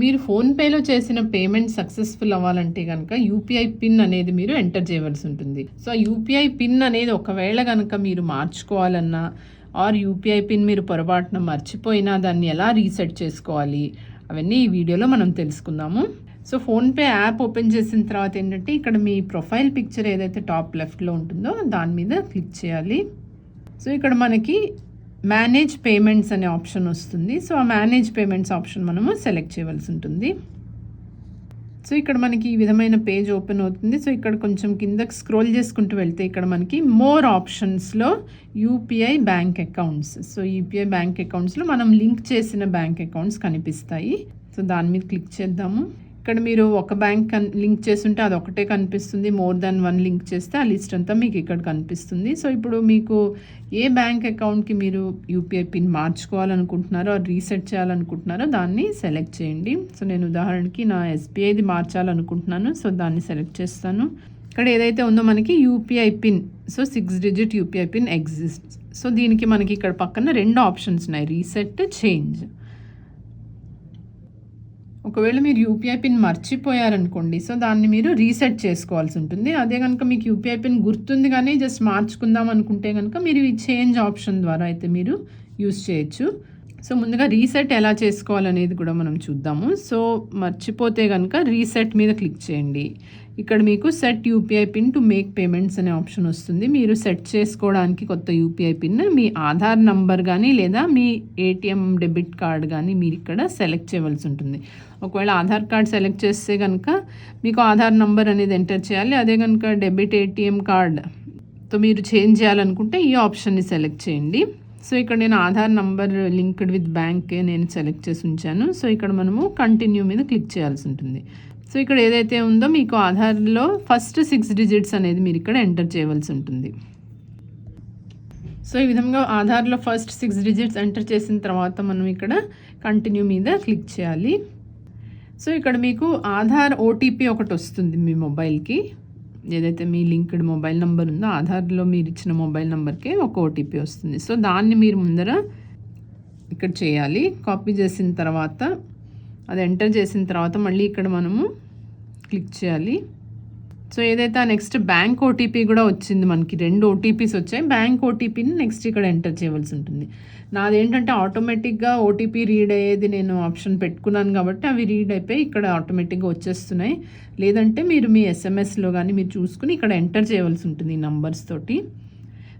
మీరు ఫోన్పేలో చేసిన పేమెంట్ సక్సెస్ఫుల్ అవ్వాలంటే కనుక యూపీఐ పిన్ అనేది మీరు ఎంటర్ చేయవలసి ఉంటుంది. సో యూపీఐ పిన్ అనేది ఒకవేళ కనుక మీరు మార్చుకోవాలన్నా ఆర్ యూపీఐ పిన్ మీరు పొరపాటున మర్చిపోయినా దాన్ని ఎలా రీసెట్ చేసుకోవాలి? అవన్నీ ఈ వీడియోలో మనం తెలుసుకుందాము. సో ఫోన్పే యాప్ ఓపెన్ చేసిన తర్వాత ఏంటంటే ఇక్కడ మీ ప్రొఫైల్ పిక్చర్ ఏదైతే టాప్ లెఫ్ట్లో ఉంటుందో దాని మీద క్లిక్ చేయాలి. సో ఇక్కడ మనకి మేనేజ్ పేమెంట్స్ అనే ఆప్షన్ వస్తుంది. సో ఆ మేనేజ్ పేమెంట్స్ ఆప్షన్ మనము సెలెక్ట్ చేయవలసి ఉంటుంది. సో ఇక్కడ మనకి ఈ విధమైన పేజ్ ఓపెన్ అవుతుంది. సో ఇక్కడ కొంచెం కిందకి స్క్రోల్ చేసుకుంటూ వెళ్తే ఇక్కడ మనకి మోర్ ఆప్షన్స్లో UPI bank accounts so UPI bank అకౌంట్స్లో మనం లింక్ చేసిన బ్యాంక్ అకౌంట్స్ కనిపిస్తాయి. సో దాని మీద క్లిక్ చేద్దాము. ఇక్కడ మీరు ఒక బ్యాంక్ కన్ లింక్ చేస్తుంటే అది ఒకటే కనిపిస్తుంది. మోర్ దాన్ వన్ లింక్ చేస్తే ఆ లిస్ట్ అంతా మీకు ఇక్కడ కనిపిస్తుంది. సో ఇప్పుడు మీకు ఏ బ్యాంక్ అకౌంట్కి మీరు యూపీఐ పిన్ మార్చుకోవాలనుకుంటున్నారో రీసెట్ చేయాలనుకుంటున్నారో దాన్ని సెలెక్ట్ చేయండి. సో నేను ఉదాహరణకి నా ఎస్బీఐది మార్చాలనుకుంటున్నాను. సో దాన్ని సెలెక్ట్ చేస్తాను. ఇక్కడ ఏదైతే ఉందో మనకి UPI pin so six digit UPI pin exist. So దీనికి మనకి ఇక్కడ పక్కన రెండు ఆప్షన్స్ ఉన్నాయి. Reset change. ఒకవేళ మీరు యూపీఐ పిన్ మర్చిపోయారనుకోండి సో దాన్ని మీరు రీసెట్ చేసుకోవాల్సి ఉంటుంది. అదే కనుక మీకు యూపీఐ పిన్ గుర్తుంది కానీ జస్ట్ మార్చుకుందాం అనుకుంటే కనుక మీరు ఈ చేంజ్ ఆప్షన్ ద్వారా అయితే మీరు యూస్ చేయొచ్చు. సో ముందుగా రీసెట్ ఎలా చేసుకోవాలనేది కూడా మనం చూద్దాము. సో మర్చిపోతే కనుక రీసెట్ మీద క్లిక్ చేయండి. ఇక్కడ మీకు set UPI pin to make payments అనే ఆప్షన్ వస్తుంది. మీరు సెట్ చేసుకోవడానికి కొత్త యూపీఐ పిన్ మీ ఆధార్ నంబర్ కానీ లేదా మీ ఏటీఎం డెబిట్ కార్డ్ కానీ మీరు ఇక్కడ సెలెక్ట్ చేయవలసి ఉంటుంది. ఒకవేళ ఆధార్ కార్డ్ సెలెక్ట్ చేస్తే కనుక మీకు ఆధార్ నంబర్ అనేది ఎంటర్ చేయాలి. అదే కనుక డెబిట్ ఏటీఎం కార్డ్తో మీరు చేంజ్ చేయాలనుకుంటే ఈ ఆప్షన్ని సెలెక్ట్ చేయండి. సో ఇక్కడ నేను Aadhaar number linked with bank నేను సెలెక్ట్ చేసి ఉంచాను. సో ఇక్కడ మనము కంటిన్యూ మీద క్లిక్ చేయాల్సి ఉంటుంది. సో ఇక్కడ ఏదైతే ఉందో మీకు ఆధార్లో ఫస్ట్ సిక్స్ డిజిట్స్ అనేది మీరు ఇక్కడ ఎంటర్ చేయవలసి ఉంటుంది. సో ఈ విధంగా ఆధార్లో ఫస్ట్ సిక్స్ డిజిట్స్ ఎంటర్ చేసిన తర్వాత మనం ఇక్కడ కంటిన్యూ మీద క్లిక్ చేయాలి. సో ఇక్కడ మీకు ఆధార్ ఓటీపీ ఒకటి వస్తుంది మీ మొబైల్కి. ఏదైతే మీ లింక్డ్ మొబైల్ నెంబర్ ఉందో ఆధార్లో మీరు ఇచ్చిన మొబైల్ నెంబర్కే ఒక ఓటీపీ వస్తుంది. సో దాన్ని మీరు ముందర ఇక్కడ చేయాలి. కాపీ చేసిన తర్వాత అది ఎంటర్ చేసిన తర్వాత మళ్ళీ ఇక్కడ మనము క్లిక్ చేయాలి. సో ఏదైతే ఆ నెక్స్ట్ బ్యాంక్ ఓటీపీ కూడా వచ్చింది మనకి రెండు ఓటీపీస్ వచ్చాయి. బ్యాంక్ ఓటీపీని నెక్స్ట్ ఇక్కడ ఎంటర్ చేయవలసి ఉంటుంది. నాదేంటంటే ఆటోమేటిక్గా ఓటీపీ రీడ్ అయ్యేది నేను ఆప్షన్ పెట్టుకున్నాను కాబట్టి అవి రీడ్ అయిపోయి ఇక్కడ ఆటోమేటిక్గా వచ్చేస్తున్నాయి. లేదంటే మీరు మీ ఎస్ఎంఎస్లో కానీ మీరు చూసుకుని ఇక్కడ ఎంటర్ చేయవలసి ఉంటుంది ఈ నంబర్స్ తోటి.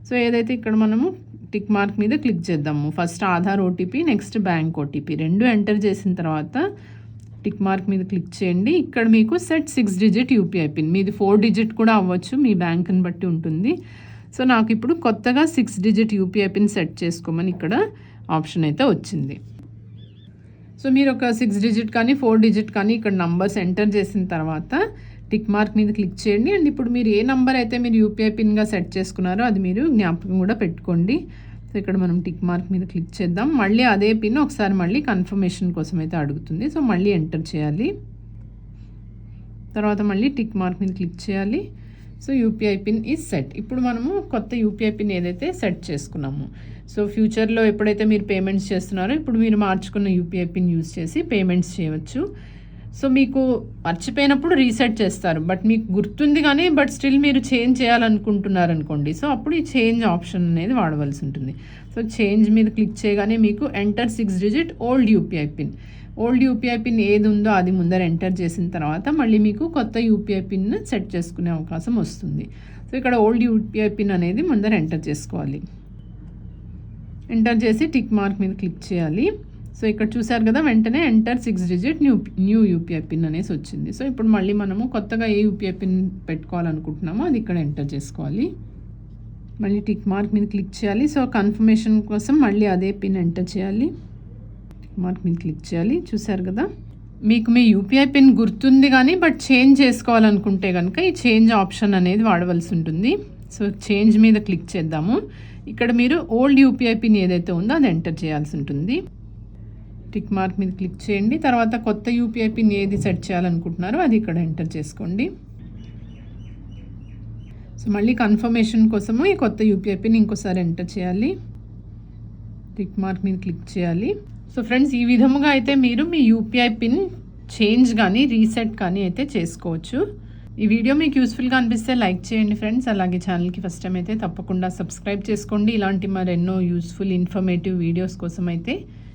సో ఏదైతే ఇక్కడ మనము టిక్ మార్క్ మీద క్లిక్ చేద్దాము. First Aadhaar OTP next bank OTP రెండు ఎంటర్ చేసిన తర్వాత టిక్ మార్క్ మీద క్లిక్ చేయండి. ఇక్కడ మీకు set six digit UPI pin. మీది ఫోర్ డిజిట్ కూడా అవ్వచ్చు మీ బ్యాంక్ని బట్టి ఉంటుంది. సో నాకు ఇప్పుడు కొత్తగా six digit UPI pin set చేసుకోమని ఇక్కడ ఆప్షన్ అయితే వచ్చింది. సో మీరు ఒక సిక్స్ డిజిట్ కానీ ఫోర్ డిజిట్ కానీ ఇక్కడ నంబర్స్ ఎంటర్ చేసిన తర్వాత టిక్ మార్క్ మీద క్లిక్ చేయండి. అండ్ ఇప్పుడు మీరు ఏ నంబర్ అయితే మీరు యూపీఐ పిన్గా సెట్ చేసుకున్నారో అది మీరు జ్ఞాపకం కూడా పెట్టుకోండి. సో ఇక్కడ మనం టిక్ మార్క్ మీద క్లిక్ చేద్దాం. మళ్ళీ అదే పిన్ ఒకసారి మళ్ళీ కన్ఫర్మేషన్ కోసం అయితే అడుగుతుంది. సో మళ్ళీ ఎంటర్ చేయాలి. తర్వాత మళ్ళీ టిక్ మార్క్ మీద క్లిక్ చేయాలి. So UPI pin is set ఇప్పుడు మనము కొత్త యూపీఐ పిన్ ఏదైతే సెట్ చేసుకున్నాము సో ఫ్యూచర్లో ఎప్పుడైతే మీరు పేమెంట్స్ చేస్తున్నారో ఇప్పుడు మీరు మార్చుకున్న యూపీఐ పిన్ యూస్ చేసి పేమెంట్స్ చేయవచ్చు. సో మీకు మర్చిపోయినప్పుడు రీసెట్ చేస్తారు. బట్ మీకు గుర్తుంది కానీ బట్ స్టిల్ మీరు చేంజ్ చేయాలనుకుంటున్నారు అనుకోండి సో అప్పుడు ఈ చేంజ్ ఆప్షన్ అనేది వాడవలసి ఉంటుంది. సో చేంజ్ మీద క్లిక్ చేయగానే మీకు enter six digit old UPI pin. Old UPI pin ఏది ఉందో అది ముందర ఎంటర్ చేసిన తర్వాత మళ్ళీ మీకు కొత్త యూపీఐ పిన్ సెట్ చేసుకునే అవకాశం వస్తుంది. సో ఇక్కడ ఓల్డ్ యూపీఐ పిన్ అనేది ముందర ఎంటర్ చేసుకోవాలి. ఎంటర్ చేసి టిక్ మార్క్ మీద క్లిక్ చేయాలి. సో ఇక్కడ చూసారు కదా వెంటనే enter six digit new new UPI pin అనేసి వచ్చింది. సో ఇప్పుడు మళ్ళీ మనము కొత్తగా ఏ యూపీఐ పిన్ పెట్టుకోవాలనుకుంటున్నామో అది ఇక్కడ ఎంటర్ చేసుకోవాలి. మళ్ళీ టిక్ మార్క్ మీద క్లిక్ చేయాలి. సో కన్ఫర్మేషన్ కోసం మళ్ళీ అదే పిన్ ఎంటర్ చేయాలి. టిక్ మార్క్ మీద క్లిక్ చేయాలి. చూసారు కదా మీకు మీ యూపీఐ పిన్ గుర్తుంది కానీ బట్ చేంజ్ చేసుకోవాలనుకుంటే కనుక ఈ చేంజ్ ఆప్షన్ అనేది వాడవలసి ఉంటుంది. సో చేంజ్ మీద క్లిక్ చేద్దాము. ఇక్కడ మీరు ఓల్డ్ యూపీఐ పిన్ ఏదైతే ఉందో అది ఎంటర్ చేయాల్సి ఉంటుంది. టిక్ మార్క్ మీద క్లిక్ చేయండి. తర్వాత కొత్త యూపీఐ పిన్ ఏది సెట్ చేయాలనుకుంటున్నారో అది ఇక్కడ ఎంటర్ చేసుకోండి. సో మళ్ళీ కన్ఫర్మేషన్ కోసము ఈ కొత్త యూపీఐ పిన్ ఇంకోసారి ఎంటర్ చేయాలి. టిక్ మార్క్ మీద క్లిక్ చేయాలి. సో ఫ్రెండ్స్ ఈ విధముగా అయితే మీరు మీ యూపీఐ పిన్ చేంజ్ కానీ రీసెట్ కానీ అయితే చేసుకోవచ్చు. ఈ వీడియో మీకు యూస్ఫుల్గా అనిపిస్తే లైక్ చేయండి ఫ్రెండ్స్. అలాగే ఛానల్కి ఫస్ట్ టైం అయితే తప్పకుండా సబ్స్క్రైబ్ చేసుకోండి. ఇలాంటి మరెన్నో యూస్ఫుల్ ఇన్ఫర్మేటివ్ వీడియోస్ కోసం అయితే